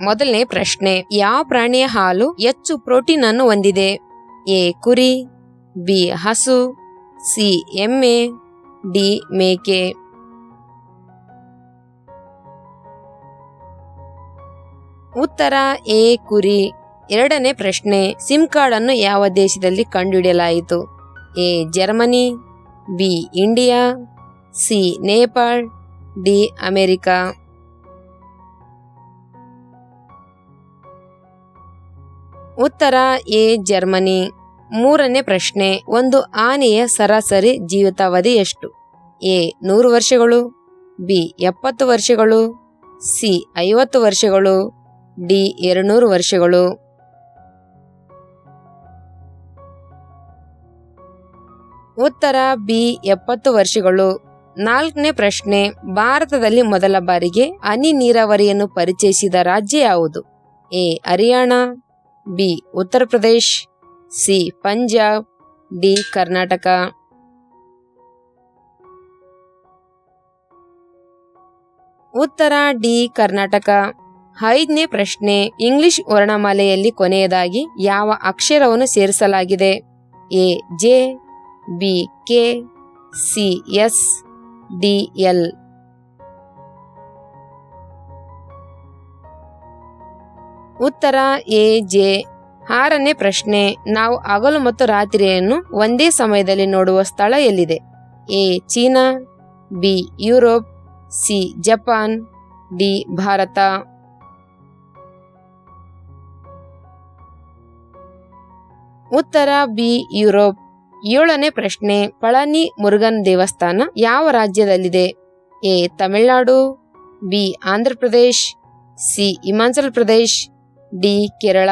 ಮೊದಲನೇ ಪ್ರಶ್ನೆ ಯಾವ ಪ್ರಾಣಿಯ ಹಾಲು ಹೆಚ್ಚು ಪ್ರೋಟೀನ್ ಅನ್ನು ಹೊಂದಿದೆ? ಎ, ಕುರಿ, ಬಿ, ಹಸು, ಸಿ, ಎಮ್ಮೆ, ಡಿ, ಮೇಕೆ. ಉತ್ತರ, ಎ, ಕುರಿ. ಎರಡನೇ ಪ್ರಶ್ನೆ, ಸಿಮ್ ಕಾರ್ಡ್ ಅನ್ನು ಯಾವ ದೇಶದಲ್ಲಿ ಕಂಡುಹಿಡಿಯಲಾಯಿತು? A, Germany, B, India, C, Nepal, D, America. ಉತ್ತರ ಎ, ಜರ್ಮನಿ. ಮೂರನೇ ಪ್ರಶ್ನೆ, ಒಂದು ಆನೆಯ ಸರಾಸರಿ ಜೀವಿತಾವಧಿ ಎಷ್ಟು? ಎ, ನೂರು ವರ್ಷಗಳು. ಬಿ, ಎಪ್ಪತ್ತು ವರ್ಷಗಳು. ಸಿ, ಐವತ್ತು ವರ್ಷಗಳು. ಡಿ, ಎರಡುನೂರು ವರ್ಷಗಳು. ಉತ್ತರ ಬಿ, ಎಪ್ಪತ್ತು ವರ್ಷಗಳು. ನಾಲ್ಕನೇ ಪ್ರಶ್ನೆ, ಭಾರತದಲ್ಲಿ ಮೊದಲ ಬಾರಿಗೆ ಹನಿ ನೀರಾವರಿಯನ್ನು ಪರಿಚಯಿಸಿದ ರಾಜ್ಯ ಯಾವುದು? A, Haryana. B. Uttar Pradesh, C. Punjab, D. Karnataka. ಉತ್ತರ ಡಿ. ಕರ್ನಾಟಕ. ಐದನೇ ಪ್ರಶ್ನೆ, ಇಂಗ್ಲಿಷ್ ವರ್ಣಮಾಲೆಯಲ್ಲಿ ಕೊನೆಯದಾಗಿ ಯಾವ ಅಕ್ಷರವನ್ನು ಸೇರಿಸಲಾಗಿದೆ? A. J, B. K, C. S, D. L. ಉತ್ತರ ಎ, ಜೆ. ಆರನೇ ಪ್ರಶ್ನೆ, ನಾವು ಹಗಲು ಮತ್ತು ರಾತ್ರಿಯನ್ನು ಒಂದೇ ಸಮಯದಲ್ಲಿ ನೋಡುವ ಸ್ಥಳ ಎಲ್ಲಿದೆ? A, China, B, Europe, C, Japan, D, Bharat. ಉತ್ತರ ಬಿ, ಯುರೋಪ್. ಏಳನೇ ಪ್ರಶ್ನೆ, ಪಳನಿ ಮುರುಗನ್ ದೇವಸ್ಥಾನ ಯಾವ ರಾಜ್ಯದಲ್ಲಿದೆ? A, Tamil Nadu, B, Andhra Pradesh, C, Himachal Pradesh. D, Kerala.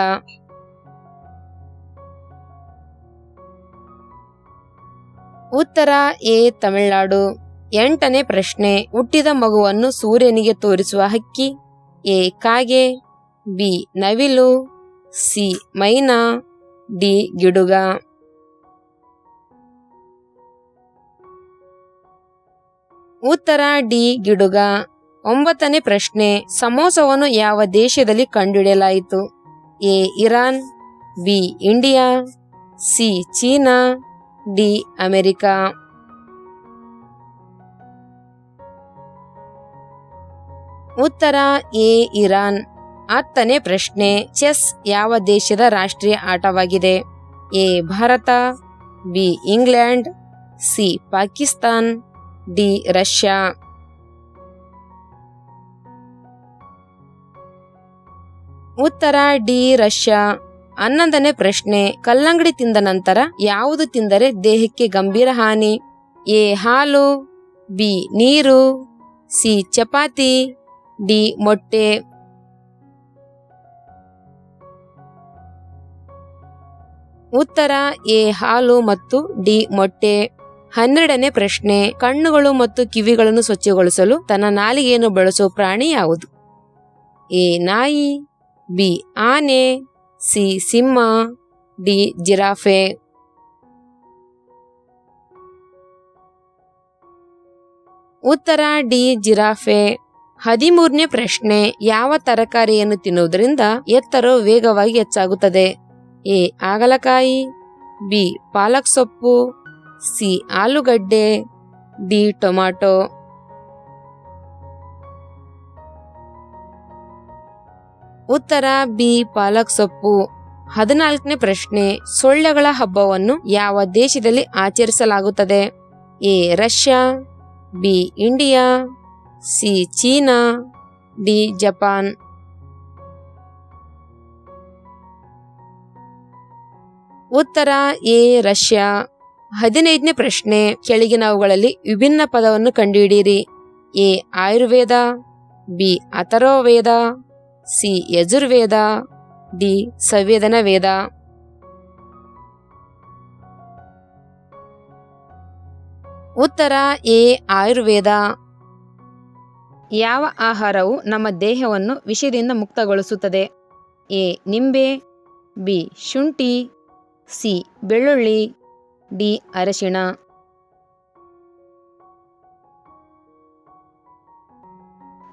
ಉತ್ತರ, ಎ, ತಮಿಳುನಾಡು. ಎಂಟನೇ ಪ್ರಶ್ನೆ, ಹುಟ್ಟಿದ ಮಗುವನ್ನು ಸೂರ್ಯನಿಗೆ ತೋರಿಸುವ ಹಕ್ಕಿ. ಎ, ಕಾಗೆ. ಬಿ, ನವಿಲು. C, myna. ಡಿ, ಗಿಡುಗ. ಉತ್ತರ, ಡಿ, ಗಿಡುಗ. ಒಂಬತ್ತನೇ ಪ್ರಶ್ನೆ, ಸಮೋಸವನ್ನು ಯಾವ ದೇಶದಲ್ಲಿ ಕಂಡುಹಿಡಿಯಲಾಯಿತು? A, Iran, B, India, C, China, D, America. ಉತ್ತರ, ಎ, ಇರಾನ್. ಹತ್ತನೇ ಪ್ರಶ್ನೆ, ಚೆಸ್ ಯಾವ ದೇಶದ ರಾಷ್ಟ್ರೀಯ ಆಟವಾಗಿದೆ? A, Bharat, B, England, C, Pakistan, D, Russia. ಉತ್ತರ ಡಿ ರಷ್ಯಾ. ಹನ್ನೊಂದನೇ ಪ್ರಶ್ನೆ. ಕಲ್ಲಂಗಡಿ ತಿಂದ ನಂತರ ಯಾವುದು ತಿಂದರೆ ದೇಹಕ್ಕೆ ಗಂಭೀರ ಹಾನಿ? ಎ. ಹಾಲು, ಬಿ. ನೀರು, ಸಿ. ಚಪಾತಿ, ಡಿ. ಮೊಟ್ಟೆ. ಉತ್ತರ ಎ. ಹಾಲು ಮತ್ತು ಡಿ. ಮೊಟ್ಟೆ. ಹನ್ನೆರಡನೇ ಪ್ರಶ್ನೆ. ಕಣ್ಣುಗಳು ಮತ್ತು ಕಿವಿಗಳನ್ನು ಸ್ವಚ್ಛಗೊಳಿಸಲು ತನ್ನ ನಾಲಿಗೆಯನ್ನು ಬಳಸುವ ಪ್ರಾಣಿ ಯಾವುದು? ಎ. ನಾಯಿ ಬಿ. ಆನೆ, ಸಿ. ಸಿಂಹ, ಡಿ. ಜಿರಾಫೆ. ಉತ್ತರ, ಡಿ. ಜಿರಾಫೆ. ಹದಿಮೂರನೇ ಪ್ರಶ್ನೆ, ಯಾವ ತರಕಾರಿಯನ್ನು ತಿನ್ನುವುದರಿಂದ ಎತ್ತರ ವೇಗವಾಗಿ ಹೆಚ್ಚಾಗುತ್ತದೆ? ಎ. ಆಗಲಕಾಯಿ ಬಿ. ಪಾಲಕ್ ಸೊಪ್ಪು, ಸಿ. ಆಲೂಗಡ್ಡೆ, ಡಿ. ಟೊಮಾಟೊ. ಉತ್ತರ, ಬಿ, ಪಾಲಕ್ ಸೊಪ್ಪು. ಹದಿನಾಲ್ಕನೇ ಪ್ರಶ್ನೆ, ಸೊಳ್ಳೆಗಳ ಹಬ್ಬವನ್ನು ಯಾವ ದೇಶದಲ್ಲಿ ಆಚರಿಸಲಾಗುತ್ತದೆ? A, Russia, B, India, C, China, D, Japan. ಉತ್ತರ, ಎ, ರಷ್ಯಾ. ಹದಿನೈದನೇ ಪ್ರಶ್ನೆ, ಕೆಳಗಿನವುಗಳಲ್ಲಿ ವಿಭಿನ್ನ ಪದವನ್ನು ಕಂಡುಹಿಡಿಯಿರಿ. A, Ayurveda, B, Atharvaveda. C. Yajurveda, D. ಸಂವೇದನ ವೇದ ಉತ್ತರ, ಎ. ಆಯುರ್ವೇದ. ಯಾವ ಆಹಾರವು ನಮ್ಮ ದೇಹವನ್ನು ವಿಷದಿಂದ ಮುಕ್ತಗೊಳಿಸುತ್ತದೆ? ಎ. ನಿಂಬೆ, ಬಿ. ಶುಂಠಿ, ಸಿ. ಬೆಳ್ಳುಳ್ಳಿ, ಡಿ. ಅರಶಿಣ.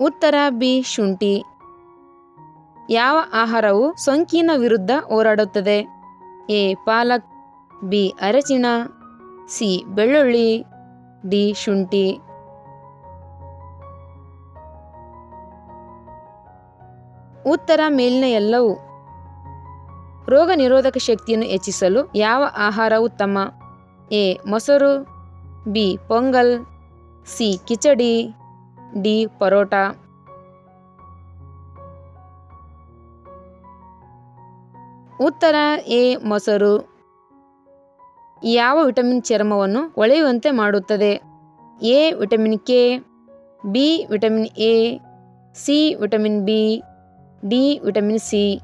ಉತ್ತರ, ಬಿ. ಶುಂಠಿ. ಯಾವ ಆಹಾರವು ಸೋಂಕಿನ ವಿರುದ್ಧ ಹೋರಾಡುತ್ತದೆ? ಎ. ಪಾಲಕ್, ಬಿ. ಅರಚಿನ ಸಿ. ಬೆಳ್ಳುಳ್ಳಿ, ಡಿ. ಶುಂಠಿ. ಉತ್ತರ ಮೇಲಿನ ಎಲ್ಲವೂ ರೋಗ ನಿರೋಧಕ ಶಕ್ತಿಯನ್ನು ಹೆಚ್ಚಿಸಲು ಯಾವ ಆಹಾರ ಉತ್ತಮ? ಎ. ಮೊಸರು, B. Pongal, C. Khichdi, D. Paratha. ಉತ್ತರ ಎ, ಮೊಸರು. ಯಾವ ವಿಟಮಿನ್ ಚರ್ಮವನ್ನು ಒಳೆಯುವಂತೆ ಮಾಡುತ್ತದೆ? A, vitamin K, B, vitamin A, C, vitamin B, D, vitamin C.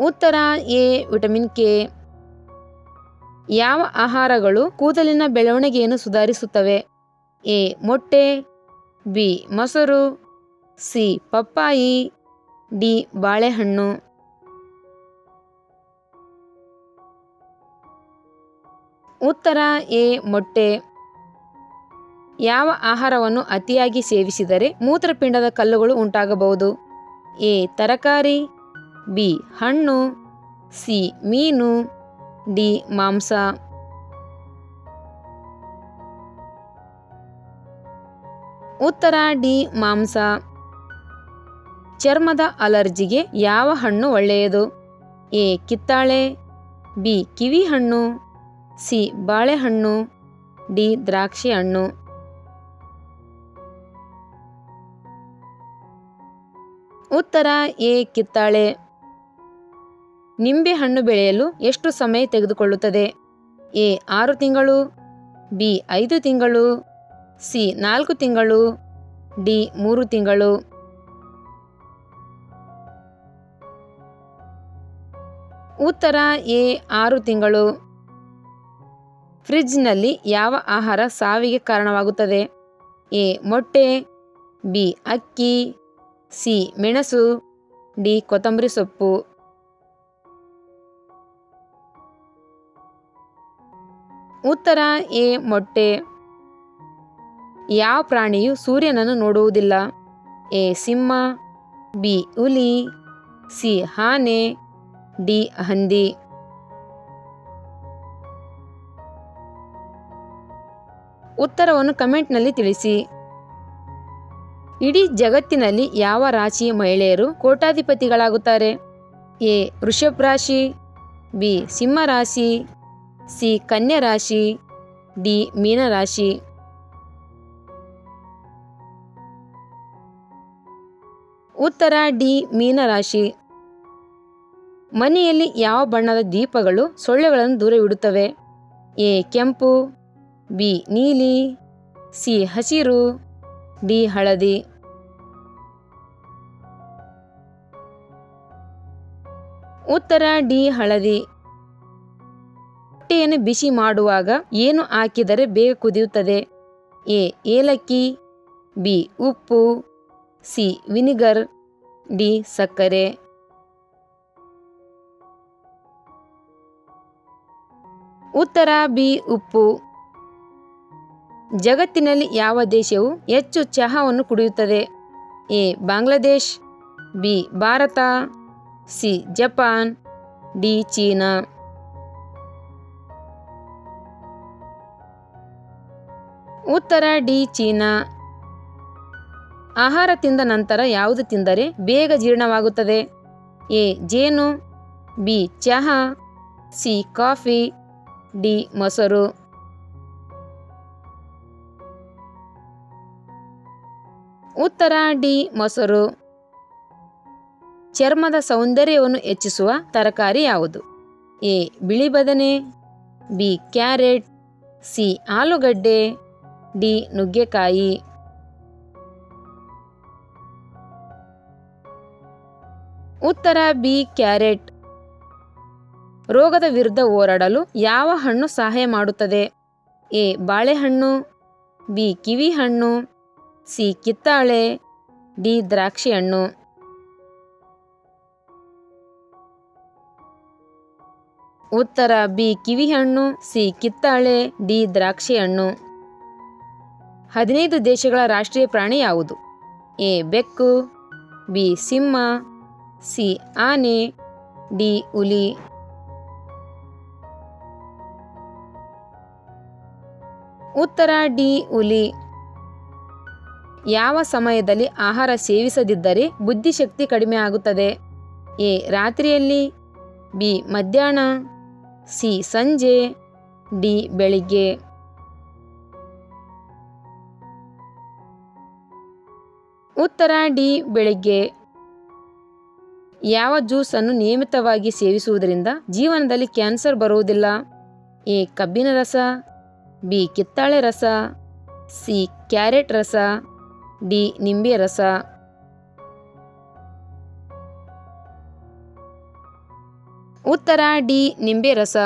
ಉತ್ತರ ಎ, ವಿಟಮಿನ್ ಕೆ. ಯಾವ ಆಹಾರಗಳು ಕೂದಲಿನ ಬೆಳವಣಿಗೆಯನ್ನು ಸುಧಾರಿಸುತ್ತವೆ? ಎ, ಮೊಟ್ಟೆ, ಬಿ, ಮೊಸರು. ಸಿ. ಪಪ್ಪಾಯಿ, ಡಿ. ಬಾಳೆಹಣ್ಣು. ಉತ್ತರ, ಎ. ಮೊಟ್ಟೆ. ಯಾವ ಆಹಾರವನ್ನು ಅತಿಯಾಗಿ ಸೇವಿಸಿದರೆ ಮೂತ್ರಪಿಂಡದ ಕಲ್ಲುಗಳು ಉಂಟಾಗಬಹುದು? ಎ. ತರಕಾರಿ, ಬಿ. ಹಣ್ಣು, ಸಿ. ಮೀನು, ಡಿ. ಮಾಂಸ. ಉತ್ತರ, ಡಿ. ಮಾಂಸ. ಚರ್ಮದ ಅಲರ್ಜಿಗೆ ಯಾವ ಹಣ್ಣು ಒಳ್ಳೆಯದು? ಎ. ಕಿತ್ತಾಳೆ, ಬಿ. ಕಿವಿ ಹಣ್ಣು ಸಿ. ಬಾಳೆಹಣ್ಣು, ಡಿ. ದ್ರಾಕ್ಷಿ ಹಣ್ಣು ಉತ್ತರ, ಎ. ಕಿತ್ತಾಳೆ. ನಿಂಬೆ ಹಣ್ಣು ಬೆಳೆಯಲು ಎಷ್ಟು ಸಮಯ ತೆಗೆದುಕೊಳ್ಳುತ್ತದೆ? ಎ. ಆರು ತಿಂಗಳು, ಬಿ. ಐದು ತಿಂಗಳು, ಸಿ. ನಾಲ್ಕು ತಿಂಗಳು, ಡಿ. ಮೂರು ತಿಂಗಳು. ಉತ್ತರ ಎ, ಆರು ತಿಂಗಳು. ಫ್ರಿಜ್ನಲ್ಲಿ ಯಾವ ಆಹಾರ ಸಾವಿಗೆ ಕಾರಣವಾಗುತ್ತದೆ? ಎ, ಮೊಟ್ಟೆ, ಬಿ, ಅಕ್ಕಿ, ಸಿ, ಮೆಣಸು, ಡಿ, ಕೊತ್ತಂಬರಿ ಸೊಪ್ಪು. ಉತ್ತರ ಎ, ಮೊಟ್ಟೆ. ಯಾವ ಪ್ರಾಣಿಯು ಸೂರ್ಯನನ್ನು ನೋಡುವುದಿಲ್ಲ? ಎ, ಸಿಂಹ, ಬಿ, ಹುಲಿ, ಸಿ, ಆನೆ. ಡಿ ಹಂದಿ. ಉತ್ತರವನ್ನು ಕಮೆಂಟ್ನಲ್ಲಿ ತಿಳಿಸಿ. ಇಡೀ ಜಗತ್ತಿನಲ್ಲಿ ಯಾವ ರಾಶಿಯ ಮಹಿಳೆಯರು ಕೋಟಾಧಿಪತಿಗಳಾಗುತ್ತಾರೆ ಎ. ವೃಷಭ ರಾಶಿ, ಬಿ. ಸಿಂಹ ರಾಶಿ, ಸಿ. ಕನ್ಯಾ ರಾಶಿ, ಡಿ. ಮೀನರಾಶಿ ಉತ್ತರ ಡಿ. ಮೀನರಾಶಿ ಮನೆಯಲ್ಲಿ ಯಾವ ಬಣ್ಣದ ದೀಪಗಳು ಸೊಳ್ಳೆಗಳನ್ನು ದೂರವಿಡುತ್ತವೆ? ಎ. ಕೆಂಪು, ಬಿ. ನೀಲಿ, ಸಿ. ಹಸಿರು, ಡಿ. ಹಳದಿ. ಉತ್ತರ, ಡಿ. ಹಳದಿ. ಹೊಟ್ಟೆಯನ್ನು ಬಿಸಿ ಮಾಡುವಾಗ ಏನು ಹಾಕಿದರೆ ಬೇಗ ಕುದಿಯುತ್ತದೆ? ಎ. ಏಲಕ್ಕಿ, ಬಿ. ಉಪ್ಪು, ಸಿ. Vinegar, D. ಸಕ್ಕರೆ. ಉತ್ತರ ಬಿ ಉಪ್ಪು. ಜಗತ್ತಿನಲ್ಲಿ ಯಾವ ದೇಶವು ಹೆಚ್ಚು ಚಹಾವನ್ನು ಕುಡಿಯುತ್ತದೆ? A. Bangladesh, B. Bharat, C. Japan, D. China. ಉತ್ತರ ಡಿ. ಚೀನಾ. ಆಹಾರ ತಿಂದ ನಂತರ ಯಾವುದು ತಿಂದರೆ ಬೇಗ ಜೀರ್ಣವಾಗುತ್ತದೆ? ಎ. ಜೇನು, ಬಿ. ಚಹಾ, ಸಿ. ಕಾಫಿ. ಡಿ, ಮೊಸರು. ಉತ್ತರ, ಡಿ, ಮೊಸರು. ಚರ್ಮದ ಸೌಂದರ್ಯವನ್ನು ಹೆಚ್ಚಿಸುವ ತರಕಾರಿ ಯಾವುದು? ಎ, ಬಿಳಿ ಬದನೆ, ಬಿ, ಕ್ಯಾರೆಟ್, ಸಿ, ಆಲೂಗಡ್ಡೆ, ಡಿ, ನುಗ್ಗೆಕಾಯಿ. ಉತ್ತರ, ಬಿ, ಕ್ಯಾರೆಟ್. ರೋಗದ ವಿರುದ್ಧ ಹೋರಾಡಲು ಯಾವ ಹಣ್ಣು ಸಹಾಯ ಮಾಡುತ್ತದೆ? ಎ. ಬಾಳೆಹಣ್ಣು, ಬಿ. ಕಿವಿ ಹಣ್ಣು ಸಿ. ಕಿತ್ತಾಳೆ, ಡಿ. ದ್ರಾಕ್ಷಿ ಹಣ್ಣು ಉತ್ತರ, ಬಿ. ಕಿವಿ ಹಣ್ಣು ಸಿ. ಕಿತ್ತಾಳೆ, ಡಿ. ದ್ರಾಕ್ಷಿ ಹಣ್ಣು ಹದಿನೈದು ದೇಶಗಳ ರಾಷ್ಟ್ರೀಯ ಪ್ರಾಣಿ ಯಾವುದು? ಎ. ಬೆಕ್ಕು, ಬಿ. ಸಿಂಹ, ಸಿ. ಆನೆ, ಡಿ. ಹುಲಿ. ಉತ್ತರ ಡಿ ಹುಲಿ. ಯಾವ ಸಮಯದಲ್ಲಿ ಆಹಾರ ಸೇವಿಸದಿದ್ದರೆ ಬುದ್ಧಿಶಕ್ತಿ ಕಡಿಮೆ ಆಗುತ್ತದೆ? ಎ. ರಾತ್ರಿಯಲ್ಲಿ. ಬಿ. ಮಧ್ಯಾಹ್ನ. ಸಿ. ಸಂಜೆ. ಡಿ. ಬೆಳಿಗ್ಗೆ. ಉತ್ತರ ಡಿ. ಬೆಳಿಗ್ಗೆ. ಯಾವ ಜ್ಯೂಸನ್ನು ನಿಯಮಿತವಾಗಿ ಸೇವಿಸುವುದರಿಂದ ಜೀವನದಲ್ಲಿ ಕ್ಯಾನ್ಸರ್ ಬರುವುದಿಲ್ಲ? ಎ. ಕಬ್ಬಿನ ರಸ. ಬಿ ಕಿತ್ತಾಳೆ ರಸ ಸಿ ಕ್ಯಾರೆಟ್ ರಸ ಡಿ ನಿಂಬೆ ರಸ. ಉತ್ತರ ಡಿ ನಿಂಬೆ ರಸ.